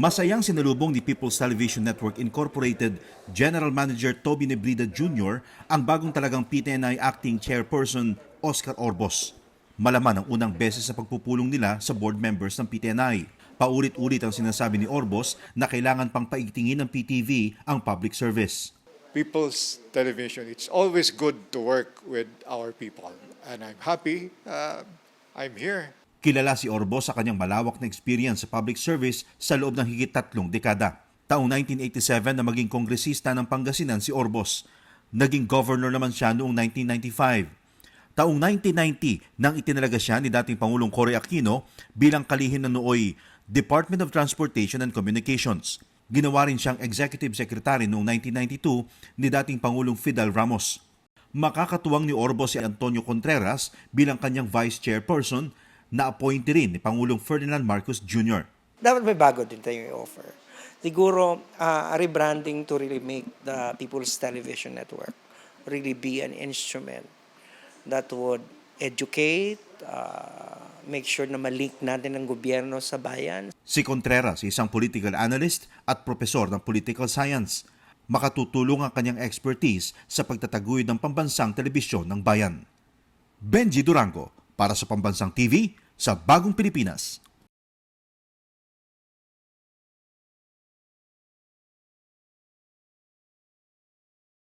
Masayang sinalubong ni People's Television Network Incorporated General Manager Toby Nebrida Jr. ang bagong talagang PTNI Acting Chairperson Oscar Orbos. Malaman ang unang beses sa pagpupulong nila sa board members ng PTNI. Paulit-ulit ang sinasabi ni Orbos na kailangan pang paigtingin ng PTV ang public service. People's Television, it's always good to work with our people. And I'm happy uh, I'm here. Kilala si Orbos sa kanyang malawak na experience sa public service sa loob ng higit tatlong dekada. Taong 1987 na maging kongresista ng Pangasinan si Orbos. Naging governor naman siya noong 1995. Taong 1990 nang itinalaga siya ni dating Pangulong Cory Aquino bilang kalihim ng nooy Department of Transportation and Communications. Ginawa rin siyang Executive Secretary noong 1992 ni dating Pangulong Fidel Ramos. Makakatuwang ni Orbos si Antonio Contreras bilang kanyang Vice Chairperson na appointee rin ni Pangulong Ferdinand Marcos Jr. dapat may bago din tayong i-offer. Siguro, uh, rebranding to really make the People's Television Network really be an instrument that would educate, uh, make sure na malink natin ang gobyerno sa bayan. Si Contreras, isang political analyst at profesor ng political science. Makatutulong ang kanyang expertise sa pagtataguyod ng pambansang telebisyon ng bayan. Benji Durango para sa Pambansang TV sa Bagong Pilipinas.